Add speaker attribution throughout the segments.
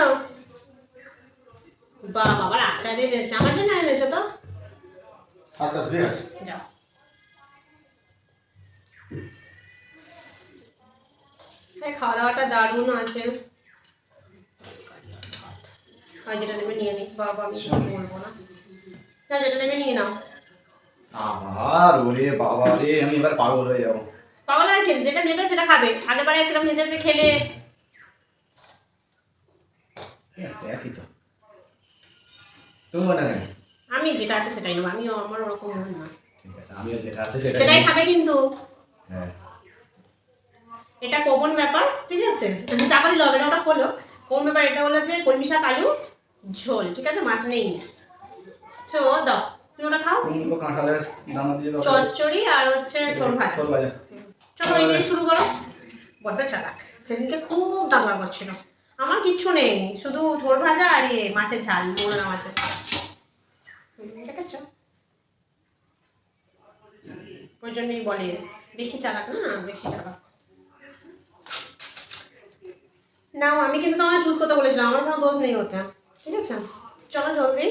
Speaker 1: করো বা বাবার আচার এনেছে। আমার জন্য এনেছো তো?
Speaker 2: আছে।
Speaker 1: যাও। খাওয়া দাওয়াটা দারুণ আছে। আর যেটা নেবে নিয়ে বাবা আমি কিছু বলব না। না যেটা নেবে নিয়ে নাও।
Speaker 2: আমার ওরে বাবা রে আমি এবার পাগল হয়ে যাব।
Speaker 1: পাগল আর কি যেটা নেবে সেটা খাবে। আগেবারে একরকম খেলে
Speaker 2: একই তো তুমি মনে
Speaker 1: আমি যেটা আছে সেটাই নেব আমি আমার ওরকম মন না।
Speaker 2: ঠিক আছে আমিও যেটা আছে সেটা
Speaker 1: সেটাই খাবে কিন্তু।
Speaker 2: হ্যাঁ।
Speaker 1: এটা কমন ব্যাপার ঠিক আছে? না ওটা হলো কমন ব্যাপার এটা হলো যে কলমি শাক আলু ঝোল ঠিক আছে? মাছ নেই। তো দাও তুমি ওটা খাও।
Speaker 2: কুমড়ো কাঁঠালের দানা দিয়ে দাও।
Speaker 1: চচ্চড়ি আর হচ্ছে ছোট ভাজা।
Speaker 2: ছোট ভাজা।
Speaker 1: চলো এই দিয়ে শুরু করো। বড্ড চালাক। সেদিনকে খুব দাম করছিল। আমার কিচ্ছু নেই শুধু থোর ভাজা আর ইয়ে মাছের ঝাল মোড়া মাছের দেখেছ? ওই জন্যই বলে বেশি চালাক না বেশি চালাক। না আমি কিন্তু তোমার চুজ করতে বলেছিলাম আমার কোনো দোষ নেই ওতে ঠিক আছে? চলো জলদি।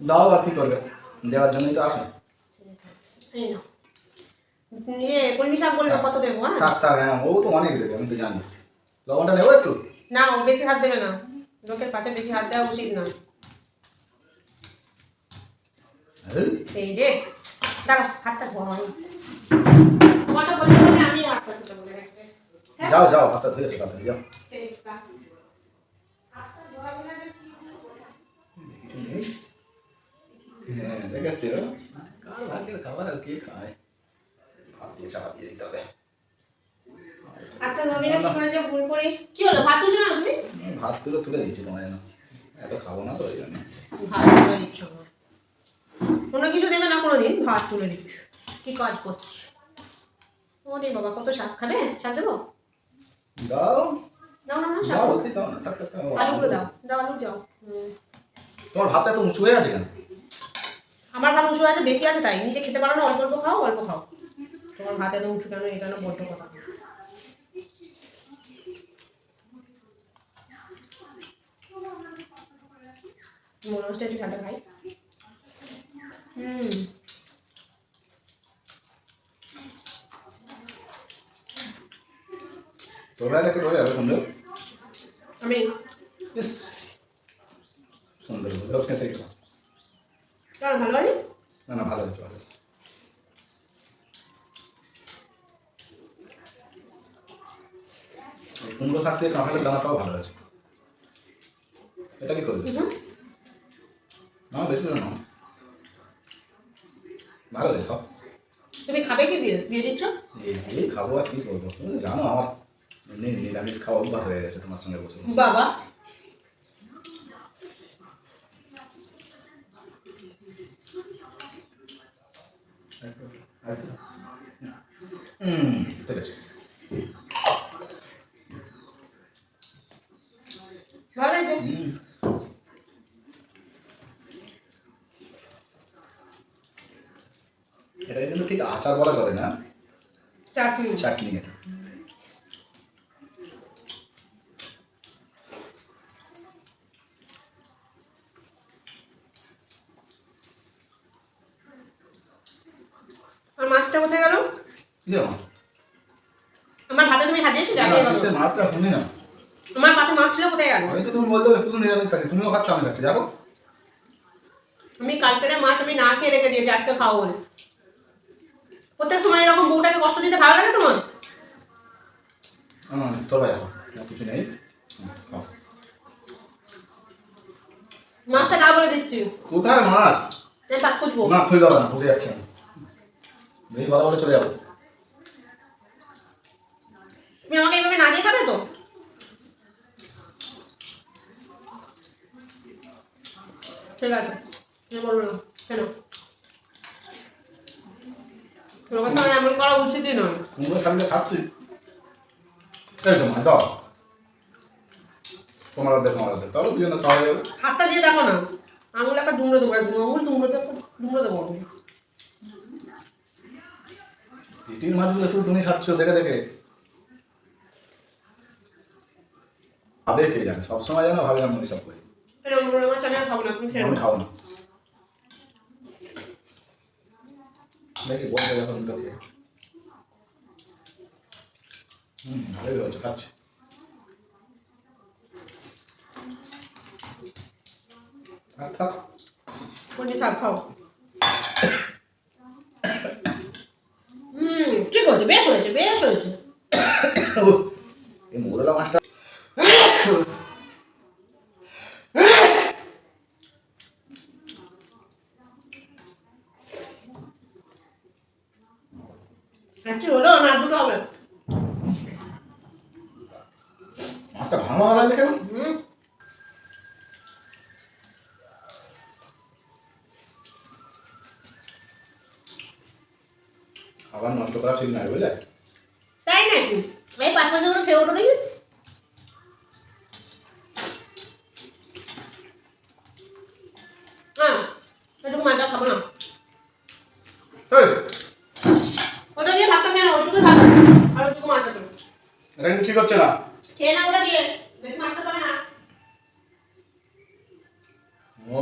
Speaker 2: দাও আর কি করবে? দেওয়ার জন্যই তো আসে।
Speaker 1: এই নাও। ইয়ে কলমি শাক বলবে কত দেবো হ্যাঁ?
Speaker 2: থাক থাক হ্যাঁ ও তো অনেক দেবে আমি তো জানি। লবণটা নেব একটু?
Speaker 1: না ও বেশি হাত দেবে না। লোকের পাতে বেশি হাত দেওয়া উচিত না।
Speaker 2: এই,
Speaker 1: রে দাঁড়া হাতটা ধোয়াই তোমারটা বলতে বলতে আমি হাতটা ধুতে বলে গেছি হ্যাঁ?
Speaker 2: যাও যাও হাতটা ধুয়েছো তাড়াতাড়ি যাও।
Speaker 1: ধোয়া বলে যে
Speaker 2: হ্যাঁ দেখাচ্ছে। কার ভাগ্যের খাবার আর কে খায় ভাত দিয়ে চাপা দিয়ে দিতে হবে
Speaker 1: হাতটা ধোয়াবি না কি করে যে ভুল করে কি হলো? ভাত তুলছো না তুমি?
Speaker 2: ভাত তুলে তুলে দিচ্ছি তোমার জন্য। এত খাব না তো ওই জন্য।
Speaker 1: ভাত তুলে দিচ্ছ কোনো? কিছু দেবে না কোনোদিন? ভাত তুলে দিচ্ছ। কি কাজ করছিস? ওরে বাবা কত শাক খাবে? শাক দেবো?
Speaker 2: দাও।
Speaker 1: দাও না না শাক।
Speaker 2: দাও
Speaker 1: দাও।
Speaker 2: দাও না থাক থাক থাক
Speaker 1: আলুগুলো দাও দাও আলু দাও। হুম।
Speaker 2: তোমার ভাতটা এত উঁচু হয়ে আছে কেন?
Speaker 1: আমার ভাত উঁচু আছে বেশি আছে তাই। নিজে খেতে পারো না অল্প অল্প খাও অল্প খাও। তোমার ভাত এত উঁচু কেন? এটা না বড্ড কথা। একটু ঠান্ডা খাই। হুম।
Speaker 2: তোর ভাইটা রয়ে যাবে সুন্দর?
Speaker 1: আমি।
Speaker 2: ইস সুন্দর বলে ওকে সেই
Speaker 1: কারণ ভালো হয়নি?
Speaker 2: না না ভালো হয়েছে ভালো হয়েছে। কুমড়ো শাক দিয়ে কাঁঠালের দানাটাও ভালো আছে এটা কি করেছে। না বেশি না ভালো হয়েছে খাও।
Speaker 1: তুমি খাবে কি দিয়ে? দিয়ে দিচ্ছ?
Speaker 2: এই খাব আর কি করব? তুমি জানো আমার এমনি নিরামিষ খাওয়া অভ্যাস হয়ে গেছে তোমার সঙ্গে বসে।
Speaker 1: বাবা।
Speaker 2: হুম ঠিক আছে
Speaker 1: ভালো হয়েছে
Speaker 2: হুম এটাকে কিন্তু ঠিক আচার বলা চলে না।
Speaker 1: চাটনি।
Speaker 2: চাটনি এটা।
Speaker 1: আর মাছটা কোথায় গেল? আমার ভাতে তুমি হাত গেল।
Speaker 2: মাছটা শুনি না।
Speaker 1: আমার পাতে মাছ ছিল কোথায় গেল?
Speaker 2: আমি তো তুমি বললে শুধু নিরামিষ খাচ্ছি তুমিও খাচ্ছ আমি খাচ্ছি। যাব।
Speaker 1: আমি কালকের মাছ আমি না খেয়ে রেখে দিয়েছি আজকে খাও বলে। প্রত্যেক সময় এরকম বউটাকে কষ্ট দিতে ভালো লাগে তোমার?
Speaker 2: তোর ভাই কিছু নেই?
Speaker 1: মাছটা খা বলে দিচ্ছি।
Speaker 2: কোথায় মাছ?
Speaker 1: এই খুঁজবো।
Speaker 2: না খুলে দাও না উঠে যাচ্ছে আমি বেশি কথা বলে চলে যাব।
Speaker 1: তুমি আমাকে এইভাবে না দিয়ে খাবে তো? ঠিক আছে। বলব না কেন তোমার কাছে এমন করা উচিতই নয়।
Speaker 2: কুমড়ো থাকলে খাচ্ছি। এই তো দাও। তোমার অর্ধেক তোমার অর্ধেক তাহলে দুজনে খাওয়া যাবে।
Speaker 1: হাতটা দিয়ে দেখো না। আঙুল একটা দুমড়ে দেবো একদম আঙুল দুমড়ে দেবো দুমড়ে দেবো
Speaker 2: ইটির মাছগুলো শুধু তুমি খাচ্ছ দেখে দেখে। ভাবে কে জানে সবসময় যেন ভাবে আমি সব করি।
Speaker 1: এটা মাছ আমি খাব না তুমি খেয়ে
Speaker 2: আমি
Speaker 1: নাও।
Speaker 2: খাব না দেখি বলতে যখন দুটো খেয়ে হুম ভালোই হয়েছে খাচ্ছে আর থাক
Speaker 1: কোনটি শাক খাও হুম ঠিক হয়েছে বেশ হয়েছে বেশ হয়েছে
Speaker 2: উহ, এই মোরলা মাছটা
Speaker 1: আচ্ছা হলো না দুটো হবে।
Speaker 2: ভাঙা কেন?
Speaker 1: হুম।
Speaker 2: খাবার নষ্ট করা ঠিক নয় বুঝলে?
Speaker 1: তাই নাকি? এই পাঁচ মাসের খেয়ে ওঠো দেখি। ভাত কেন ওটুকু ভাত আর ওটুকু
Speaker 2: ঠিক হচ্ছে না?
Speaker 1: খেয়ে না ওটা দিয়ে বেশি মাথা তবে না। ও